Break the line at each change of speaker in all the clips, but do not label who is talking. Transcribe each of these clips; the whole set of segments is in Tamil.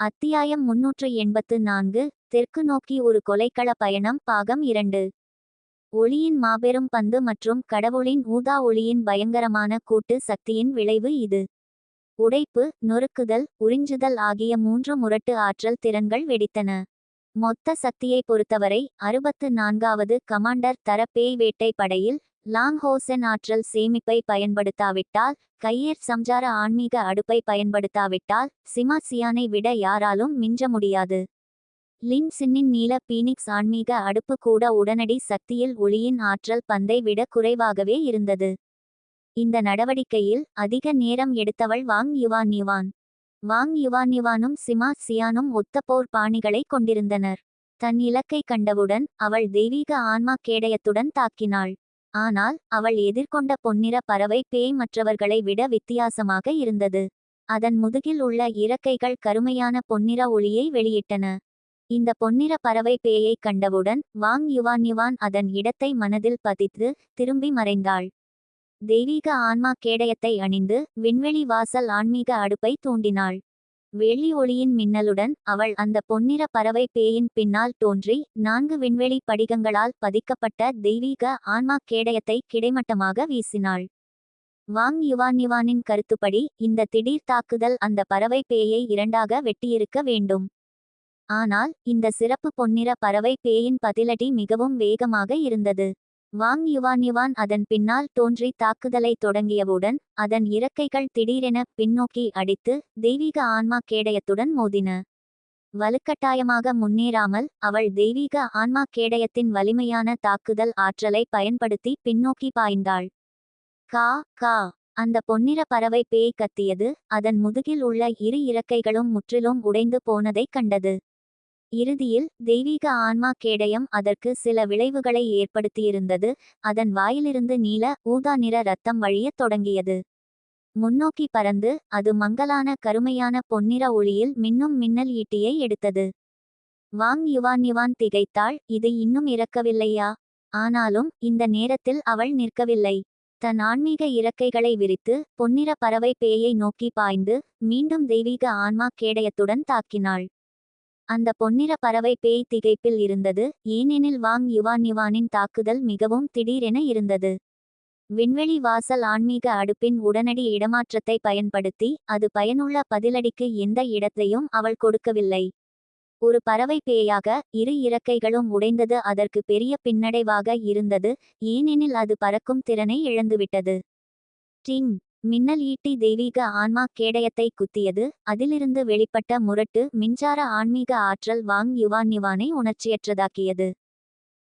அத்தியாயம் முன்னூற்று எண்பத்து நான்கு தெற்கு நோக்கி ஒரு கொலைக்கள பயணம் பாகம் இரண்டு. ஒளியின் மாபெரும் பந்து மற்றும் கடவுளின் ஊதா ஒளியின் பயங்கரமான கூட்டு சக்தியின் விளைவு இது. உடைப்பு நொறுக்குதல் உறிஞ்சுதல் ஆகிய மூன்று முரட்டு ஆற்றல் திறன்கள் வெடித்தன. மொத்த சக்தியை பொறுத்தவரை அறுபத்து நான்காவது கமாண்டர் தர பேய் வேட்டை படையில் லாங்ஹோசென் ஆற்றல் சேமிப்பை பயன்படுத்தாவிட்டால் கையேற் சம்சார ஆன்மீக அடுப்பை பயன்படுத்தாவிட்டால் சிமா சியானை விட யாராலும் மிஞ்ச முடியாது. லின் சின்னின் நீல பீனிக்ஸ் ஆன்மீக அடுப்பு கூட உடனடி சக்தியில் ஒளியின் ஆற்றல் பந்தை விட குறைவாகவே இருந்தது. இந்த நடவடிக்கையில் அதிக நேரம் எடுத்தவள் Wang Yuan Yuan. Wang Yuan யுவானும் Sima சியானும் ஒத்த போர் பாணிகளை கொண்டிருந்தனர். தன் இலக்கை கண்டவுடன் அவள் தெய்வீக ஆன்மா கேடயத்துடன் தாக்கினாள். ஆனால் அவள் எதிர்கொண்ட பொன்னிற பறவை பேய் மற்றவர்களை விட வித்தியாசமாக இருந்தது. அதன் முதுகில் உள்ள இறக்கைகள் கருமையான பொன்னிற ஒளியை வெளியிட்டன. இந்த பொன்னிற பறவை பேயை கண்டவுடன் வாங் யுவான் யுவான் அதன் இடத்தை மனதில் பதித்து திரும்பி மறைந்தாள். தெய்வீக ஆன்மா கேடயத்தை அணிந்து விண்வெளி வாசல் ஆன்மீக அடுப்பை தூண்டினாள். வெள்ளி ஒளியின் மின்னலுடன் அவள் அந்த பொன்னிற பறவை பேயின் பின்னால் தோன்றி நான்கு விண்வெளி படிகங்களால் பதிக்கப்பட்ட தெய்வீக ஆன்மா கேடயத்தை கிடைமட்டமாக வீசினாள். வாங் யுவான் யுவானின் கருத்துப்படி இந்த திடீர் தாக்குதல் அந்த பறவை பேயை இரண்டாக வெட்டியிருக்க வேண்டும். ஆனால் இந்த சிறப்பு பொன்னிற பறவை பேயின் பதிலடி மிகவும் வேகமாக இருந்தது. வாங் யுவான் யுவான் அதன் பின்னால் தோன்றி தாக்குதலை தொடங்கியவுடன் அதன் இறக்கைகள் திடீரென பின்னோக்கி அடித்து தெய்வீக ஆன்மா கேடயத்துடன் மோதின. வலுக்கட்டாயமாக முன்னேறாமல் அவள் தெய்வீக ஆன்மா கேடயத்தின் வலிமையான தாக்குதல் ஆற்றலை பயன்படுத்தி பின்னோக்கி பாய்ந்தாள். கா கா அந்த பொன்னிற பறவை பேய் கத்தியது அதன் முதுகில் உள்ள இரு இறக்கைகளும் முற்றிலும் உடைந்து போனதைக் கண்டது. இறுதியில் தெய்வீக ஆன்மா கேடயம் அதற்கு சில விளைவுகளை ஏற்படுத்தியிருந்தது அதன் வாயிலிருந்து நீல ஊதா நிற ரத்தம் வழியத் தொடங்கியது. முன்னோக்கி பறந்து அது மங்கலான கருமையான பொன்னிற ஒளியில் மின்னும் மின்னல் ஈட்டியை எடுத்தது. வாங் யுவான் யுவான் திகைத்தாள் இது இன்னும் இறக்கவில்லையா? ஆனாலும் இந்த நேரத்தில் அவள் நிற்கவில்லை தன் ஆன்மீக இறக்கைகளை விரித்து பொன்னிற பறவை பேயை நோக்கி பாய்ந்து மீண்டும் தெய்வீக ஆன்மா கேடயத்துடன் தாக்கினாள். அந்த பொன்னிற பறவை பேய் திகைப்பில் இருந்தது. ஏனெனில் வாங் யுவான் யுவானின் தாக்குதல் மிகவும் திடீரென இருந்தது. விண்வெளி வாசல் ஆன்மீக அடுப்பின் உடனடி இடமாற்றத்தை பயன்படுத்தி அது பயனுள்ள பதிலடிக்கு எந்த இடத்தையும் அவள் கொடுக்கவில்லை. ஒரு பறவை பேயாக இரு இறக்கைகளும் உடைந்தது அதற்கு பெரிய பின்னடைவாக இருந்தது. ஏனெனில் அது பறக்கும் திறனை இழந்துவிட்டது. டிங். மின்னல் ஈட்டி தெய்வீக ஆன்மா கேடயத்தை குத்தியது அதிலிருந்து வெளிப்பட்ட முரட்டு மின்சார ஆன்மீக ஆற்றல் வாங் யுவான் யுவானை உணர்ச்சியற்றதாக்கியது.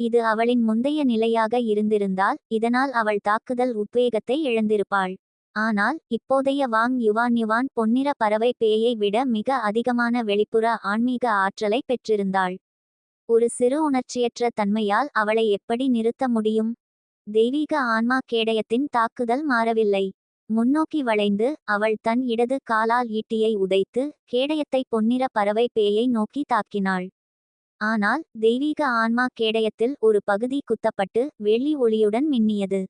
இது அவளின் முந்தைய நிலையாக இருந்திருந்தால் இதனால் அவள் தாக்குதல் உத்வேகத்தை இழந்திருப்பாள். ஆனால் இப்போதைய வாங் யுவான் யுவான் பொன்னிற பறவை பேயை விட மிக அதிகமான வெளிப்புற ஆன்மீக ஆற்றலை பெற்றிருந்தாள். ஒரு சிறு உணர்ச்சியற்ற தன்மையால் அவளை எப்படி நிறுத்த முடியும்? தெய்வீக ஆன்மா கேடயத்தின் தாக்குதல் மாறவில்லை. முன்னோக்கி வளைந்து அவள் தன் இடது காலால் ஈட்டியை உதைத்து கேடயத்தை பொன்னிற பறவை பேயை நோக்கி தாக்கினாள். ஆனால் தெய்வீக ஆன்மா கேடயத்தில் ஒரு பகுதி குத்தப்பட்டு வெள்ளி ஒளியுடன் மின்னியது.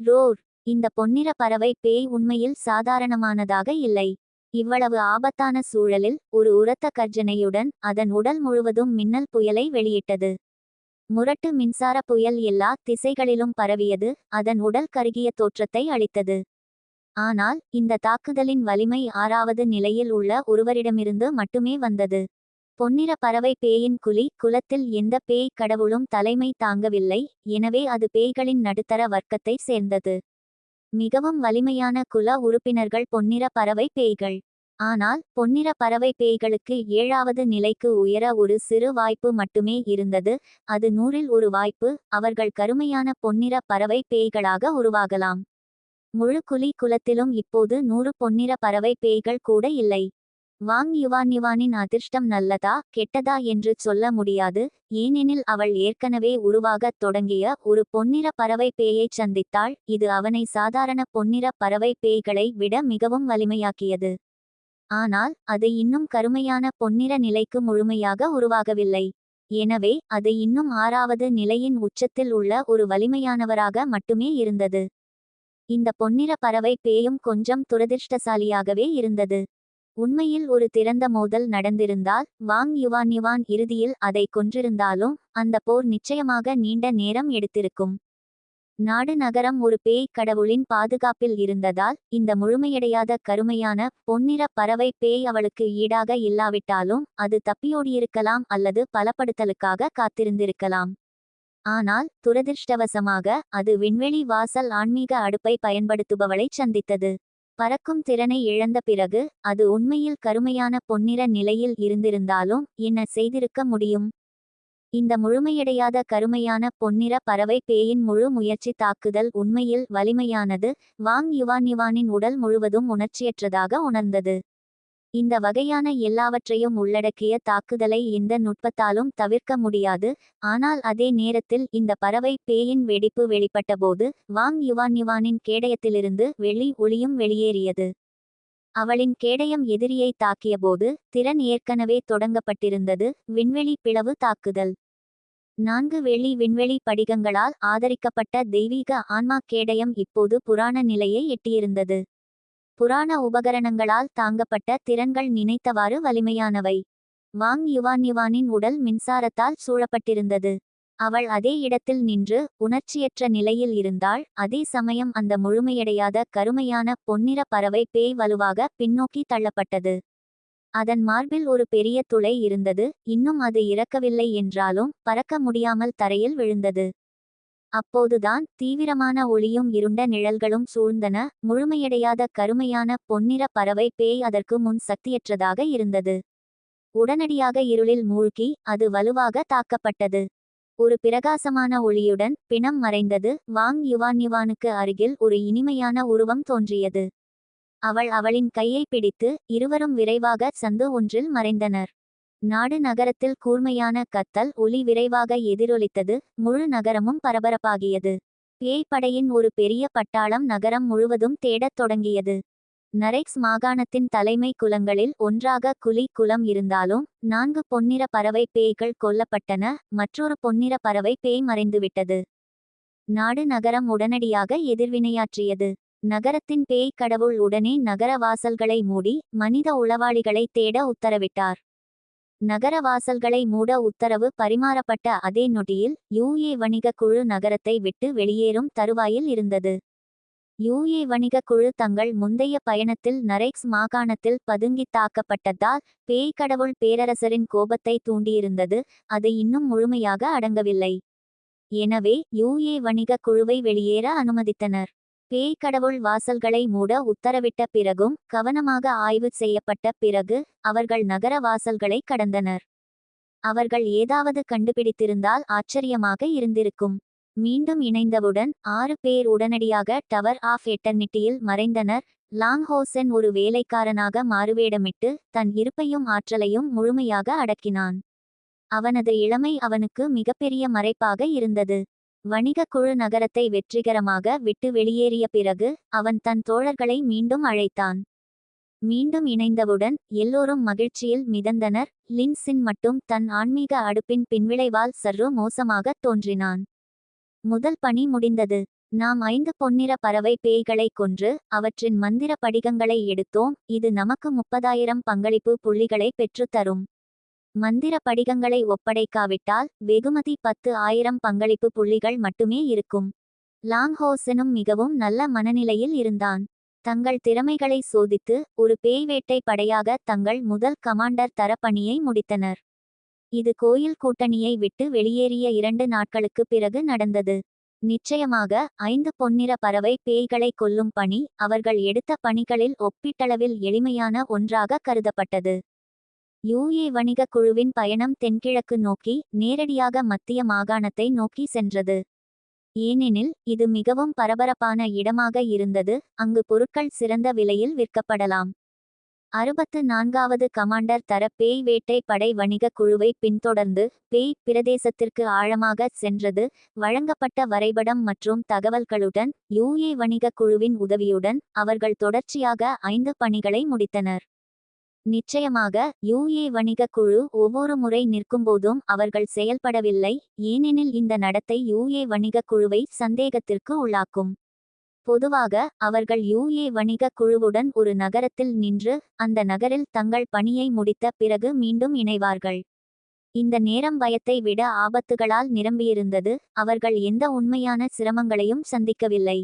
ரோர் இந்த பொன்னிற பறவை பேய் உண்மையில் சாதாரணமானதாக இல்லை. இவ்வளவு ஆபத்தான சூழலில் ஒரு உரத்த கர்ஜனையுடன் அதன் உடல் முழுவதும் மின்னல் புயலை வெளியிட்டது. முரட்டு மின்சார புயல் எல்லா திசைகளிலும் பரவியது அதன் உடல் கருகிய தோற்றத்தை அளித்தது. ஆனால் இந்த தாக்குதலின் வலிமை ஆறாவது நிலையில் உள்ள ஒருவரிடமிருந்து மட்டுமே வந்தது. பொன்னிற பறவை பேயின் குலி குலத்தில் எந்த பேய் கடவுளும் தலைமை தாங்கவில்லை எனவே அது பேய்களின் நடுத்தர வர்க்கத்தை சேர்ந்தது. மிகவும் வலிமையான குல உறுப்பினர்கள் பொன்னிற பறவை பேய்கள். ஆனால் பொன்னிற பறவை பேய்களுக்கு ஏழாவது நிலைக்கு உயர ஒரு சிறு வாய்ப்பு மட்டுமே இருந்தது அது நூறில் ஒரு வாய்ப்பு அவர்கள் கருமையான பொன்னிற பறவை பேய்களாக உருவாகலாம். முழு குலி குலத்திலும் இப்போது நூறு பொன்னிற பறவை பேய்கள் கூட இல்லை. வாங் யுவான் யுவானின் அதிர்ஷ்டம் நல்லதா கெட்டதா என்று சொல்ல முடியாது. ஏனெனில் அவள் ஏற்கனவே உருவாகத் தொடங்கிய ஒரு பொன்னிற பறவை பேயைச் சந்தித்தாள். இது அவனை சாதாரண பொன்னிற பறவை பேய்களை விட மிகவும் வலிமையாக்கியது. ஆனால் அது இன்னும் கருமையான பொன்னிற நிலைக்கு முழுமையாக உருவாகவில்லை. எனவே அது இன்னும் ஆறாவது நிலையின் உச்சத்தில் உள்ள ஒரு வலிமையானவராக மட்டுமே இருந்தது. இந்த பொன்னிற பறவை பேயும் கொஞ்சம் துரதிர்ஷ்டசாலியாகவே இருந்தது. உண்மையில் ஒரு திறந்த மோதல் நடந்திருந்தால் வாங் யுவான் யுவான் இறுதியில் அதை கொன்றிருந்தாலும் அந்த போர் நிச்சயமாக நீண்ட நேரம் எடுத்திருக்கும். நாடு நகரம் ஒரு பேய் கடவுளின் பாதுகாப்பில் இருந்ததால் இந்த முழுமையடையாத கருமையான பொன்னிற பறவை பேய் அவளுக்கு ஈடாக இல்லாவிட்டாலும் அது தப்பியோடியிருக்கலாம் அல்லது பலப்படுத்தலுக்காக காத்திருந்திருக்கலாம். ஆனால் துரதிர்ஷ்டவசமாக அது விண்வெளி வாசல் ஆன்மீக அடுப்பை பயன்படுத்துபவளை சந்தித்தது. பறக்கும் திறனை இழந்த பிறகு அது உண்மையில் கருமையான பொன்னிற நிலையில் இருந்திருந்தாலும் என்ன செய்திருக்க முடியும்? இந்த முழுமையடையாத கருமையான பொன்னிற பறவை பேயின் முழு முயற்சி தாக்குதல் உண்மையில் வலிமையானது. வாங் யுவான் யுவானின் உடல் முழுவதும் உணர்ச்சியற்றதாக உணர்ந்தது. இந்த வகையான எல்லாவற்றையும் உள்ளடக்கிய தாக்குதலை எந்த நுட்பத்தாலும் தவிர்க்க முடியாது. ஆனால் அதே நேரத்தில் இந்த பறவை பேயின் வெடிப்பு வெளிப்பட்டபோது வாங் யுவான் யுவானின் கேடயத்திலிருந்து வெளி ஒளியும் வெளியேறியது. அவளின் கேடயம் எதிரியை தாக்கியபோது திறன் ஏற்கனவே தொடங்கப்பட்டிருந்தது. விண்வெளி பிளவு தாக்குதல். நான்கு வெள்ளி விண்வெளி படிகங்களால் ஆதரிக்கப்பட்ட தெய்வீக ஆன்மா கேடயம் இப்போது புராண நிலையை எட்டியிருந்தது. புராண உபகரணங்களால் தாங்கப்பட்ட திறன்கள் நினைத்தவாறு வலிமையானவை. வாங் யுவான் யுவானின் உடல் மின்சாரத்தால் சூழப்பட்டிருந்தது. அவள் அதே இடத்தில் நின்று உணர்ச்சியற்ற நிலையில் இருந்தாள். அதே சமயம் அந்த முழுமையடையாத கருமையான பொன்னிற பறவை பேய் வலுவாக பின்னோக்கி தள்ளப்பட்டது. அதன் மார்பில் ஒரு பெரிய துளை இருந்தது. இன்னும் அது இறக்கவில்லை என்றாலும் பறக்க முடியாமல் தரையில் விழுந்தது. அப்போதுதான் தீவிரமான ஒளியும் இருண்ட நிழல்களும் சூழ்ந்தன. முழுமையடையாத கருமையான பொன்னிற பறவை பேய் அதற்கு முன் சக்தியற்றதாக இருந்தது. உடனடியாக இருளில் மூழ்கி அது வலுவாக தாக்கப்பட்டது. ஒரு பிரகாசமான ஒளியுடன் பிணம் மறைந்தது. வாங் யுவான் யுவானுக்கு அருகில் ஒரு இனிமையான உருவம் தோன்றியது. அவள் அவளின் கையை பிடித்து இருவரும் விரைவாக சந்து ஒன்றில் மறைந்தனர். நாடு நகரத்தில் கூர்மையான கத்தல் ஒலி விரைவாக எதிரொலித்தது முழு நகரமும் பரபரப்பாகியது. பேய் படையின் ஒரு பெரிய பட்டாளம் நகரம் முழுவதும் தேடத் தொடங்கியது. நரெக்ஸ் மாகாணத்தின் தலைமை குலங்களில் ஒன்றாக குலி குலம் இருந்தாலும் நான்கு பொன்னிற பறவை பேய்கள் கொல்லப்பட்டன மற்றொரு பொன்னிற பறவை பேய் மறைந்துவிட்டது. நாடு நகரம் உடனடியாக எதிர்வினையாற்றியது. நகரத்தின் பேய் கடவுள் உடனே நகர வாசல்களை மூடி மனித உளவாளிகளை தேட உத்தரவிட்டார். நகர வாசல்களை மூட உத்தரவு பரிமாறப்பட்ட அதே நொடியில் யூஏ வணிக குழு நகரத்தை விட்டு வெளியேறும் தருவாயில் இருந்தது. யூஏ வணிக குழு தங்கள் முந்தைய பயணத்தில் நரேக்ஸ் மாகாணத்தில் பதுங்கி தாக்கப்பட்டதால் பேய் கடவுள் பேரரசரின் கோபத்தை தூண்டியிருந்தது அது இன்னும் முழுமையாக அடங்கவில்லை. எனவே யூஏ வணிக குழுவை வெளியேற அனுமதித்தனர். பேய் கடவுள் வாசல்களை மூட உத்தரவிட்ட பிறகும் கவனமாக ஆய்வு செய்யப்பட்ட பிறகு அவர்கள் நகர வாசல்களை கடந்தனர். அவர்கள் ஏதாவது கண்டுபிடித்திருந்தால் ஆச்சரியமாக இருந்திருக்கும். மீண்டும் இணைந்தவுடன் ஆறு பேர் உடனடியாக டவர் ஆஃப் எட்டர்னிட்டியில் மறைந்தனர். லாங்ஹோசன் ஒரு வேலைக்காரனாக மாறுவேடமிட்டு தன் இருப்பையும் ஆற்றலையும் முழுமையாக அடக்கினான். அவனது இளமை அவனுக்கு மிகப்பெரிய மறைப்பாக இருந்தது. வணிக குழு நகரத்தை வெற்றிகரமாக விட்டு வெளியேறிய பிறகு அவன் தன் தோழர்களை மீண்டும் அழைத்தான். மீண்டும் இணைந்தவுடன் எல்லோரும் மகிழ்ச்சியில் மிதந்தனர். லின்சின் மட்டும் தன் ஆன்மீக அடுப்பின் பின்விளைவால் சர்ரு மோசமாகத் தோன்றினான். முதல் பணி முடிந்தது. நாம் ஐந்து பொன்னிற பறவை பேய்களை கொன்று அவற்றின் மந்திர படிகங்களை எடுத்தோம். இது நமக்கு முப்பதாயிரம் பங்களிப்பு புள்ளிகளை பெற்றுத்தரும் மந்திர படிகங்களை ஒப்படைக்காவிட்டால் வெகுமதி பத்து ஆயிரம் பங்களிப்பு புள்ளிகள் மட்டுமே இருக்கும். லாங்ஹோசனும் மிகவும் நல்ல மனநிலையில் இருந்தான். தங்கள் திறமைகளை சோதித்து ஒரு பேய் வேட்டை படையாக தங்கள் முதல் கமாண்டர் தரப்பணியை பணியை முடித்தனர். இது கோயில் கூட்டணியை விட்டு வெளியேறிய இரண்டு நாட்களுக்கு பிறகு நடந்தது. நிச்சயமாக ஐந்து பொன்னிற பறவை பேய்களை கொல்லும் பணி அவர்கள் எடுத்த பணிகளில் ஒப்பீட்டளவில் எளிமையான ஒன்றாக கருதப்பட்டது. யூஏ வணிக குழுவின் பயணம் தென்கிழக்கு நோக்கி நேரடியாக மத்திய மாகாணத்தை நோக்கி சென்றது. ஏனெனில் இது மிகவும் பரபரப்பான இடமாக இருந்தது அங்கு பொருட்கள் சிறந்த விலையில் விற்கப்படலாம். அறுபத்து நான்காவது கமாண்டர் தர பேய் வேட்டை படை வணிக குழுவை பின்தொடர்ந்து பேய் பிரதேசத்திற்கு ஆழமாக சென்றது வழங்கப்பட்ட வரைபடம் மற்றும் தகவல்களுடன் யூஏ வணிக குழுவின் உதவியுடன் அவர்கள் தொடர்ச்சியாக ஐந்து பணிகளை முடித்தனர். நிச்சயமாக யுஏ வணிக குழு ஒவ்வொரு முறை நிற்கும்போதும் அவர்கள் செயல்படவில்லை ஏனெனில் இந்த நடத்தை யுஏ வணிக குழுவை சந்தேகத்திற்கு உள்ளாக்கும். பொதுவாக அவர்கள் யூஏ வணிக குழுவுடன் ஒரு நகரத்தில் நின்று அந்த நகரில் தங்கள் பணியை முடித்த பிறகு மீண்டும் இணைவார்கள். இந்த நேரம் பயத்தை விட ஆபத்துகளால் நிரம்பியிருந்தது அவர்கள் எந்த உண்மையான சிரமங்களையும் சந்திக்கவில்லை.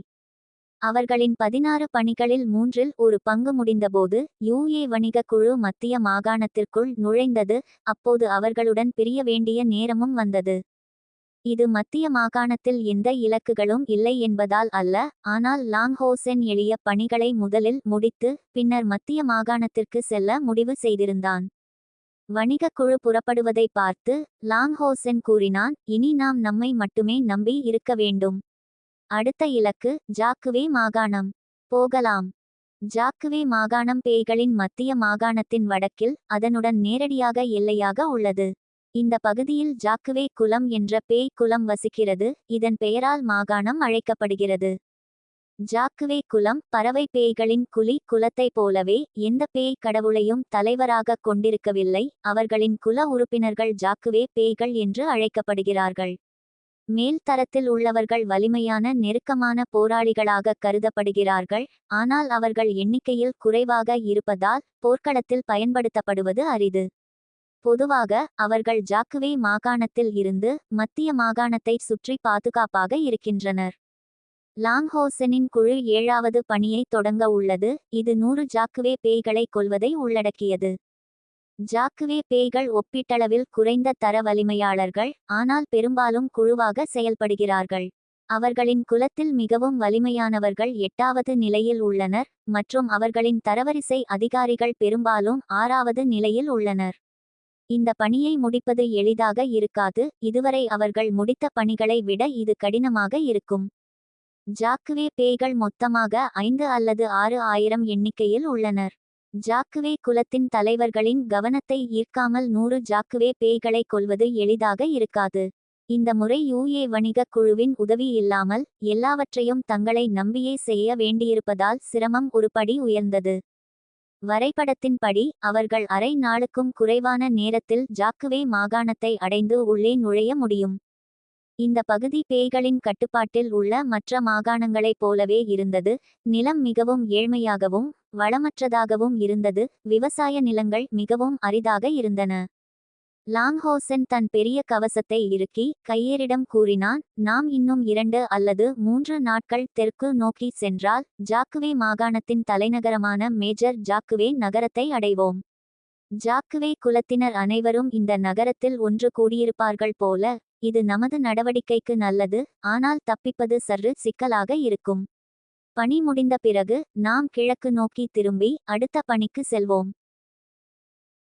அவர்களின் பதினாறு பணிகளில் மூன்றில் ஒரு பங்கு முடிந்தபோது யூஏ வணிக குழு மத்திய மாகாணத்திற்குள் நுழைந்தது அப்போது அவர்களுடன் பிரிய வேண்டிய நேரமும் வந்தது. இது மத்திய மாகாணத்தில் எந்த இலக்குகளும் இல்லை என்பதால் அல்ல ஆனால் லாங்ஹோசென் எளிய பணிகளை முதலில் முடித்து பின்னர் மத்திய மாகாணத்திற்கு செல்ல முடிவு செய்திருந்தான். வணிகக் குழு புறப்படுவதை பார்த்து லாங்ஹோசென் கூறினான் இனி நாம் நம்மை மட்டுமே நம்பி இருக்க வேண்டும். அடுத்த இலக்கு ஜாக்குவே மாகாணம். போகலாம். ஜாக்குவே மாகாணம் பேய்களின் மத்திய மாகாணத்தின் வடக்கில் அதனுடன் நேரடியாக எல்லையாக உள்ளது. இந்த பகுதியில் ஜாக்குவே குலம் என்ற பேய் குலம் வசிக்கிறது இதன் பெயரால் மாகாணம் அழைக்கப்படுகிறது. ஜாக்குவே குலம் பறவை பேய்களின் குலி குலத்தைப் போலவே எந்த பேய் கடவுளையும் தலைவராக கொண்டிருக்கவில்லை அவர்களின் குல உறுப்பினர்கள் ஜாக்குவே பேய்கள் என்று அழைக்கப்படுகிறார்கள். மேல் தரத்தில் உள்ளவர்கள் வலிமையான நெருக்கமான போராளிகளாக கருதப்படுகிறார்கள் ஆனால் அவர்கள் எண்ணிக்கையில் குறைவாக இருப்பதால் போர்க்களத்தில் பயன்படுத்தப்படுவது அரிது. பொதுவாக அவர்கள் ஜாக்குவே மாகாணத்தில் இருந்து மத்திய மாகாணத்தை சுற்றி பாதுகாப்பாக இருக்கின்றனர். லாங்ஹோசனின் குழு ஏழாவது பணியை தொடங்க உள்ளது இது நூறு ஜாக்குவே பேய்களை கொல்வதை உள்ளடக்கியது. ஜாக்குவே பேய்கள் ஒப்பீட்டளவில் குறைந்த தர வலிமையாளர்கள் ஆனால் பெரும்பாலும் குழுவாக செயல்படுகிறார்கள். அவர்களின் குலத்தில் மிகவும் வலிமையானவர்கள் எட்டாவது நிலையில் உள்ளனர் மற்றும் அவர்களின் தரவரிசை அதிகாரிகள் பெரும்பாலும் ஆறாவது நிலையில் உள்ளனர். இந்த பணியை முடிப்பது எளிதாக இருக்காது இதுவரை அவர்கள் முடித்த பணிகளை விட இது கடினமாக இருக்கும். ஜாக்குவே பேய்கள் மொத்தமாக ஐந்து அல்லது ஆறு ஆயிரம் எண்ணிக்கையில் உள்ளனர். ஜாக்குவே குலத்தின் தலைவர்களின் கவனத்தை ஈர்க்காமல் நூறு ஜாக்குவே பேய்களை கொல்வது எளிதாக இருக்காது. இந்த முறை யூஏ வணிகக் குழுவின் உதவி இல்லாமல் எல்லாவற்றையும் தங்களை நம்பியே செய்ய வேண்டியிருப்பதால் சிரமம் ஒருபடி உயர்ந்தது. வரைபடத்தின்படி அவர்கள் அரை நாளுக்கும் குறைவான நேரத்தில் ஜாக்குவே மாகாணத்தை அடைந்து உள்ளே நுழைய முடியும். இந்த பகுதி பேய்களின் கட்டுப்பாட்டில் உள்ள மற்ற மாகாணங்களைப் போலவே இருந்தது. நிலம் மிகவும் ஏழ்மையாகவும் வளமற்றதாகவும் இருந்தது. விவசாய நிலங்கள் மிகவும் அரிதாக இருந்தன. லாங்ஹோசன் தன் பெரிய கவசத்தை இறுக்கி கையேறிடம் கூறினான் நாம் இன்னும் இரண்டு அல்லது மூன்று நாட்கள் தெற்கு நோக்கி சென்றால் ஜாக்குவே மாகாணத்தின் தலைநகரமான மேஜர் ஜாக்குவே நகரத்தை அடைவோம். ஜாக்குவே குலத்தினர் அனைவரும் இந்த நகரத்தில் ஒன்று கூடியிருப்பார்கள் போல இது நமது நடவடிக்கைக்கு நல்லது ஆனால் தப்பிப்பது சற்று சிக்கலாக இருக்கும். பணி முடிந்த பிறகு நாம் கிழக்கு நோக்கி திரும்பி அடுத்த பணிக்கு செல்வோம்.